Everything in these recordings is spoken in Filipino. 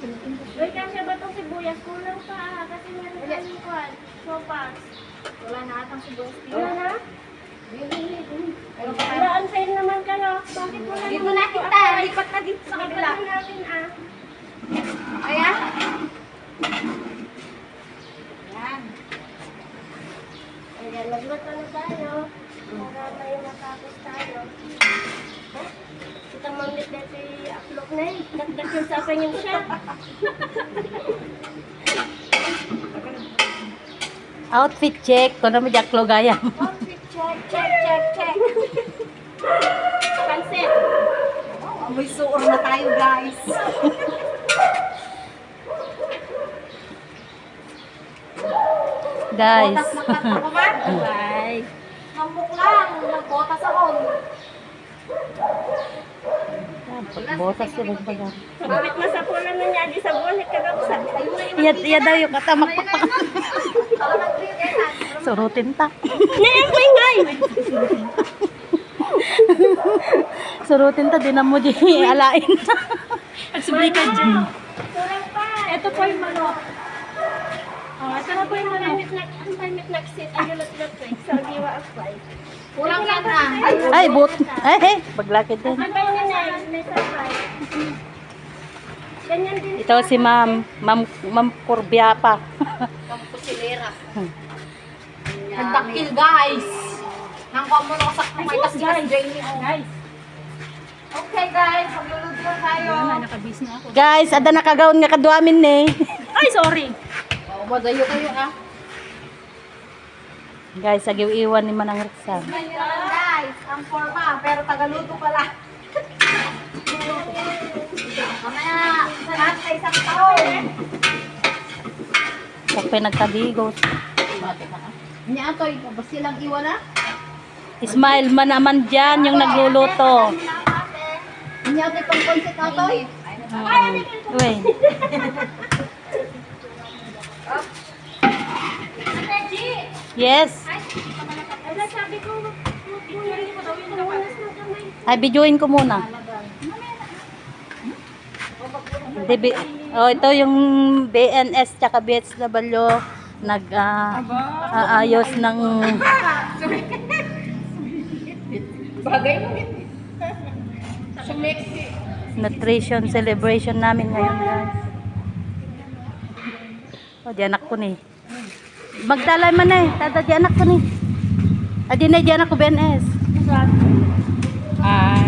Uy, kasi ba itong sibuyas? Kulang pa ah, kasi meron kami kwan. Sopas. Wala na atang sibuyas dito. Wala na? Pero pa Wala, unfair naman kayo. Bakit wala Dito naman na ako kita, lipat na dito sa kabila. Lipat na natin ah. Ayan. Yan. Ayan, magluto na tayo. Para may matapos tayo. Kita mamit na si Aklok na eh. Nagdag yung sa yung siya. Outfit check. Kung naman Jack Logaya. Outfit check, check, check, check. Pansit. Oh, amoy suor na tayo, guys. Guys. Botas magkat ako ba? Bye. Mambuk lang. Nagbotas ako. Botas sila sa baga. Bakit masapulan na niya di sa bulit? Ayun na yung Iya, iya daw yung Ako nag-create. Surutin ta. Ngayon ko ingay! Surutin ta, di na mo di alain. Sublikan dyan. Kulang pa. Ito po yung manok. Oh, ito na po yung manok. Ang pamit nagsit. Ang gulat-gulat ko eh. Sa giwa apply. Na. Ay, but. Ay. Paglakid din. Na. Ito si ma'am. Ma'am, ma'am Kurbiapa. Kampusilera. Nagdakil, guys. Hanggang mo na sa kumay kasi guys. Jamie, oh. Guys. Okay, guys. Magluluto na tayo. Guys, ada nakagaon nga kadwamin ni. Ay, sorry. Oh, madayo kayo, ah. Guys, agiw iwan ni Manang naman, guys. Ang forma, pero tagaluto pala. Mamaya, lahat sa isang taon. Kapag nagkadigos. Niya, Toy, ba silang iwan na? Ismail man naman dyan yung nagluluto. Niya, Toy, pang konsit na. Hmm. Uy. Yes. Ay, videoin ko muna. Hindi, bi- oh, ito yung BNS tsaka BSW nag ah, aayos ng Bagay mo. Nutrition celebration namin ngayon guys. Oh, di anak ko ni. Magdalay man eh. Tada di anak ko ni. Ah, Adi na di anak ko BNS. Ah.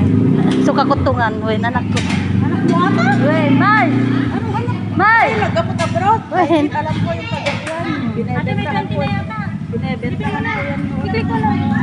Suka ko tungan, wen anak ko. Anak mo ata? Wen, may. Ano anak? May. Nagapot abroad. Wen. Alam ko yung pagdayan. Ate may 20 na yata. Binebenta ko yan. Hindi ko lang.